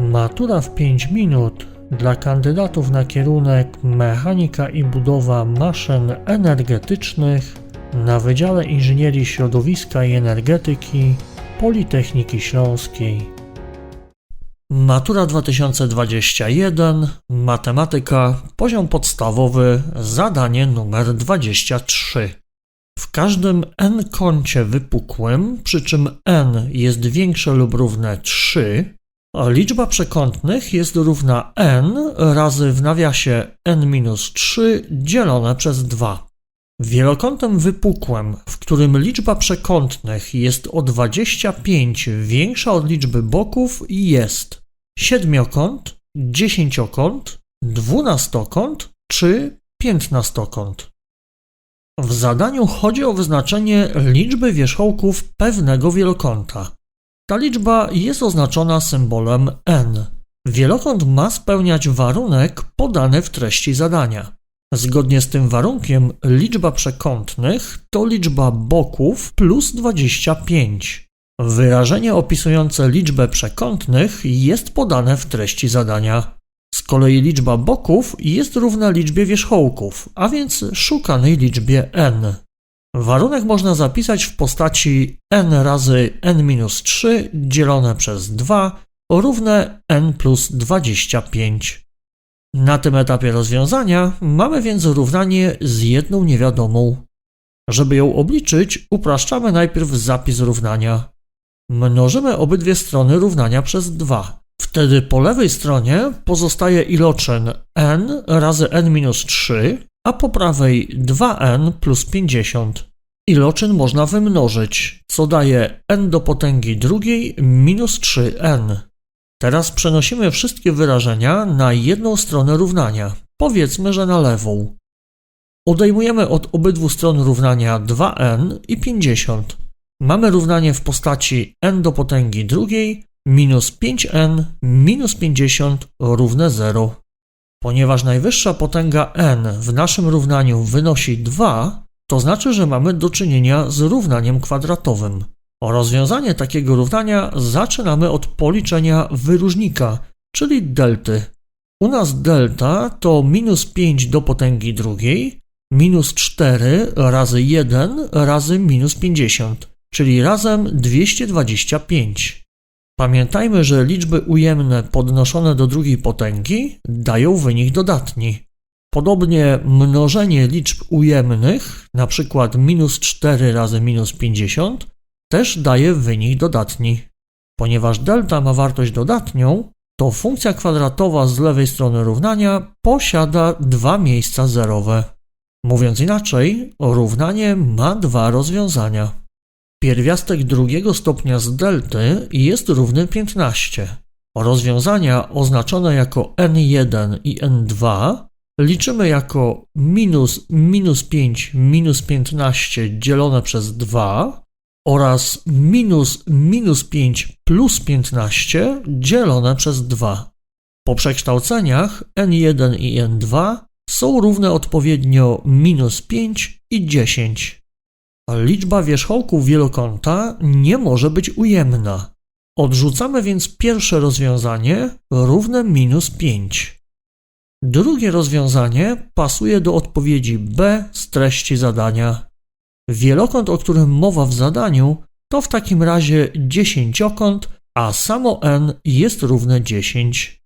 Matura w 5 minut dla kandydatów na kierunek Mechanika i budowa maszyn energetycznych na Wydziale Inżynierii Środowiska i Energetyki Politechniki Śląskiej. Matura 2021, matematyka, poziom podstawowy, zadanie numer 23. W każdym n kącie wypukłym, przy czym n jest większe lub równe 3, a liczba przekątnych jest równa n razy w nawiasie n-3 dzielone przez 2. Wielokątem wypukłym, w którym liczba przekątnych jest o 25 większa od liczby boków jest siedmiokąt, dziesięciokąt, dwunastokąt czy piętnastokąt. W zadaniu chodzi o wyznaczenie liczby wierzchołków pewnego wielokąta. Ta liczba jest oznaczona symbolem n. Wielokąt ma spełniać warunek podany w treści zadania. Zgodnie z tym warunkiem liczba przekątnych to liczba boków plus 25. Wyrażenie opisujące liczbę przekątnych jest podane w treści zadania. Z kolei liczba boków jest równa liczbie wierzchołków, a więc szukanej liczbie n. Warunek można zapisać w postaci n razy n-3 dzielone przez 2 równe n plus 25. Na tym etapie rozwiązania mamy więc równanie z jedną niewiadomą. Żeby ją obliczyć, upraszczamy najpierw zapis równania. Mnożymy obydwie strony równania przez 2. Wtedy po lewej stronie pozostaje iloczyn n razy n-3, a po prawej 2n plus 50. Iloczyn można wymnożyć, co daje n do potęgi drugiej minus 3n. Teraz przenosimy wszystkie wyrażenia na jedną stronę równania, powiedzmy, że na lewą. Odejmujemy od obydwu stron równania 2n i 50. Mamy równanie w postaci n do potęgi drugiej minus 5n minus 50 równe 0. Ponieważ najwyższa potęga n w naszym równaniu wynosi 2, to znaczy, że mamy do czynienia z równaniem kwadratowym. O rozwiązanie takiego równania zaczynamy od policzenia wyróżnika, czyli delty. U nas delta to minus 5 do potęgi drugiej, minus 4 razy 1 razy minus 50, czyli razem 225. Pamiętajmy, że liczby ujemne podnoszone do drugiej potęgi dają wynik dodatni. Podobnie mnożenie liczb ujemnych, przykład minus 4 razy minus 50, też daje wynik dodatni. Ponieważ delta ma wartość dodatnią, to funkcja kwadratowa z lewej strony równania posiada dwa miejsca zerowe. Mówiąc inaczej, równanie ma dwa rozwiązania. Pierwiastek drugiego stopnia z delty jest równy 15. Rozwiązania oznaczone jako n1 i n2 liczymy jako minus minus 5 minus 15 dzielone przez 2 oraz minus minus 5 plus 15 dzielone przez 2. Po przekształceniach n1 i n2 są równe odpowiednio minus 5 i 10. Liczba wierzchołków wielokąta nie może być ujemna. Odrzucamy więc pierwsze rozwiązanie równe minus 5. Drugie rozwiązanie pasuje do odpowiedzi B z treści zadania. Wielokąt, o którym mowa w zadaniu, to w takim razie dziesięciokąt, a samo n jest równe 10.